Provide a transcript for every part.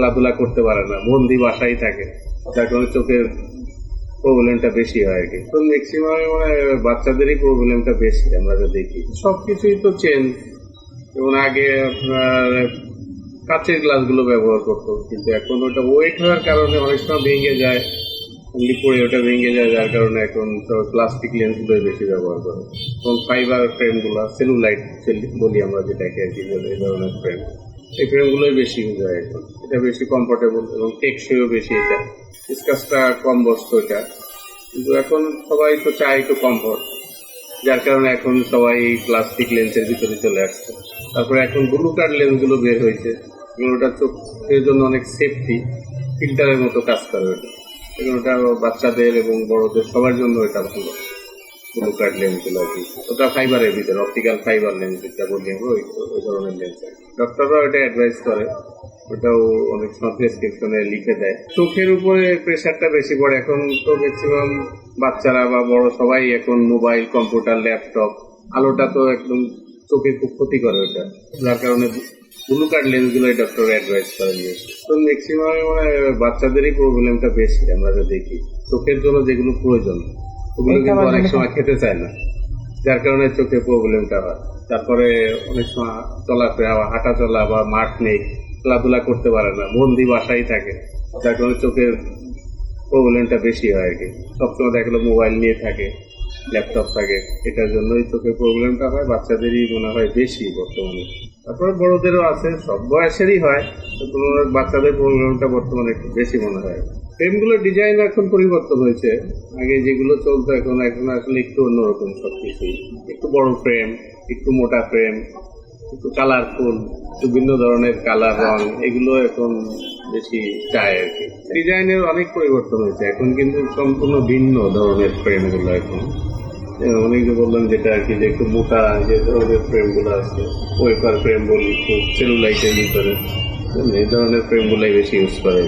খেলাধুলা করতে পারে না, বন্দি বাসায় থাকে। যার কারণে চোখের প্রবলেমটা বেশি হয় আর কি। তো ম্যাক্সিমাম মানে বাচ্চাদেরই প্রবলেমটা বেশি, আমরা যা দেখি। সব কিছুই তো চেঞ্জ যেমন আগে আপনার কাচের গ্লাসগুলো ব্যবহার করতো কিন্তু এখন ওটা ওয়েট হওয়ার কারণে অনেক সময় ভেঙে যায়। এমনি পড়ে ওটা ভেঙে যায়, যার কারণে এখন সব প্লাস্টিক লেন্সগুলোই বেশি ব্যবহার করে এবং ফাইবার ফ্রেমগুলো সেলুলাইট বলি আমরা যেটাকে আর কি বলে, এই ধরনের ফ্রেম এই ফ্রেমগুলোই বেশি ইউজ হয় এখন। এটা বেশি কমফোর্টেবল এবং টেকসইও বেশি এটা। ডিসকাসটা কম বসতো এটা। কিন্তু এখন সবাই তো চায় একটু কমফোর্ট যার কারণে এখন সবাই প্লাস্টিক লেন্সের ভিতরে চলে আসছে। তারপরে এখন ব্লু কার্ড লেন্সগুলো বের হয়েছে। এগুলোটা চোখের জন্য অনেক সেফটি ফিল্টারের মতো কাজ করে ওটা। এগুলোটা বাচ্চাদের এবং বড়দের সবার জন্য এটা ভালো। ব্লু কার্ড লেন্সগুলো আর কি। ওটা ফাইবারের ভিতরে অপটিক্যাল ফাইবার লেন্স যেটা বলি আমরা, ওই ওই ধরনের লেন্স ডক্টররাও এটা অ্যাডভাইস করে। ওটাও অনেক সময় প্রেসক্রিপশনে লিখে দেয়। চোখের উপরে প্রেশারটা বেশি পড়ে। এখন তো ম্যাক্সিমাম বাচ্চারা বা বড় সবাই এখন মোবাইল কম্পিউটার ল্যাপটপ আলোটা তো একদম চোখে খুব ক্ষতি করে ওটা। যার কারণে ব্লু কার্ড লেন্সগুলোই ডক্টর অ্যাডভাইস করেন বেশি তো ম্যাক্সিমাম মানে বাচ্চাদেরই প্রবলেমটা বেশি আমরা যা দেখি। চোখের জন্য যেগুলো প্রয়োজন ওগুলো কিন্তু অনেক সময় খেতে চায় না। যার কারণে চোখে প্রবলেমটা হয়। তারপরে অনেক সময় চলাফেরা বা হাঁটা চলা বা মাঠ নেই। খেলাধুলা করতে পারে না। বন্দি বাসায় থাকে। যার কারণে চোখের প্রবলেমটা বেশি হয় আর কি। সবসময় দেখল মোবাইল নিয়ে থাকে, ল্যাপটপ থাকে। এটার জন্যই চোখের প্রবলেমটা হয়, বাচ্চাদেরই মনে হয় বেশি বর্তমানে। তারপরে বড়দেরও আছে, সব বয়সেরই হয় বাচ্চাদের প্রবলেমটা বর্তমানে একটু বেশি মনে হয়। ফ্রেমগুলোর ডিজাইন এখন পরিবর্তন হয়েছে। আগে যেগুলো চলতো, এখন এখন আসলে একটু অন্যরকম সব কিছুই একটু বড় ফ্রেম, একটু মোটা ফ্রেম একটু কালারফুল বিভিন্ন ধরনের কালার রং, এগুলো এখন বেশি চায় আর কি। ডিজাইনের অনেক পরিবর্তন হয়েছে, এখন কিন্তু সম্পূর্ণ ভিন্ন ধরনের ফ্রেমগুলো এখন। অনেক বললাম যেটা আর কি, যে একটু মোটা, যে ধরনের ফ্রেমগুলো আছে ওয়েপার ফ্রেম বলি সেলুলাইটের ভিতরে, এই ধরনের ফ্রেমগুলাই বেশি ইউজ করে।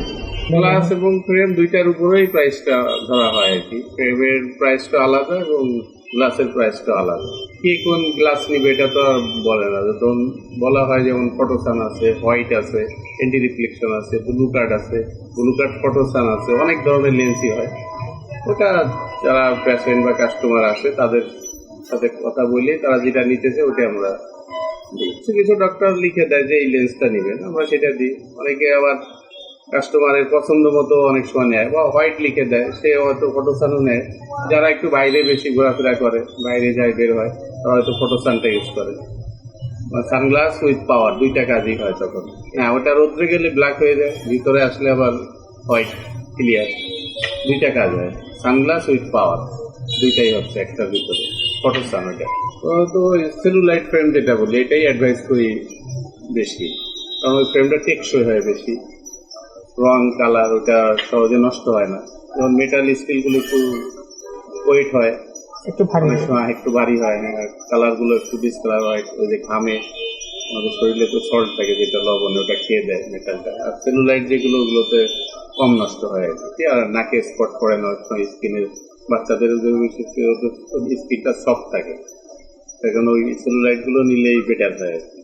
গ্লাস এবং ফ্রেম দুইটার উপরেই প্রাইসটা ধরা হয় আর কি। ফ্রেমের প্রাইসটা আলাদা এবং গ্লাসের প্রাইসটা আলাদা। কে কোন গ্লাস নিবে এটা তো আর বলে না। তখন বলা হয় যেমন ফটোসান আছে হোয়াইট আছে অ্যান্টি রিফ্লেকশন আছে ব্লু কার্ড আছে ব্লু কার্ড ফটোসান আছে, অনেক ধরনের লেন্সই হয়। ওটা যারা পেশেন্ট বা কাস্টমার আসে, তাদের সাথে কথা বলে, তারা যেটা নিতেছে ওটা আমরা কিছু কিছু ডক্টর লিখে দেয় যে এই লেন্সটা নেবেন, আমরা সেটা দিই। অনেকে আবার কাস্টমারের পছন্দ মতো অনেক সময় নেয় বা হোয়াইট লিখে দেয়, সে হয়তো ফটোসানও নেয়। যারা একটু বাইরে বেশি ঘোরাফেরা করে, বাইরে যায় বের হয়, তারা হয়তো ফটোসানটা ইউজ করে। সানগ্লাস উইথ পাওয়ার দুইটা কাজই হয় তখন। হ্যাঁ ওটা রোদ্রে গেলে ব্ল্যাক হয়ে যায়, ভিতরে আসলে আবার হোয়াইট ক্লিয়ার দুইটা কাজ হয় সানগ্লাস উইথ পাওয়ার দুইটাই হচ্ছে একটার ভিতরে ফটোসান ওটা। তো সেলুলাইট ফ্রেম যেটা বলি, এটাই অ্যাডভাইস করি বেশি। কারণ ওই ফ্রেমটা টেকসই হয় বেশি। রং কালার ওটা সহজে নষ্ট হয় না। যেমন মেটাল স্টিলগুলো একটু ওয়েট হয় একটু ভারী অনেক সময় একটু ভারী হয় হ্যাঁ কালারগুলো একটু ডিসকালার হয় ওই যে ঘামে। আমাদের শরীরে তো সল্ট থাকে যেটা লবণ ওটা খেয়ে দেয় মেটালটা আর সেলুলাইট যেগুলো ওগুলোতে কম নষ্ট হয় আর নাকে স্পট পড়ে না সময় স্কিনের বাচ্চাদের স্কিনটা সফট থাকে। সেখানে ওই সেলুলাইটগুলো নিলেই বেটার হয় আর কি।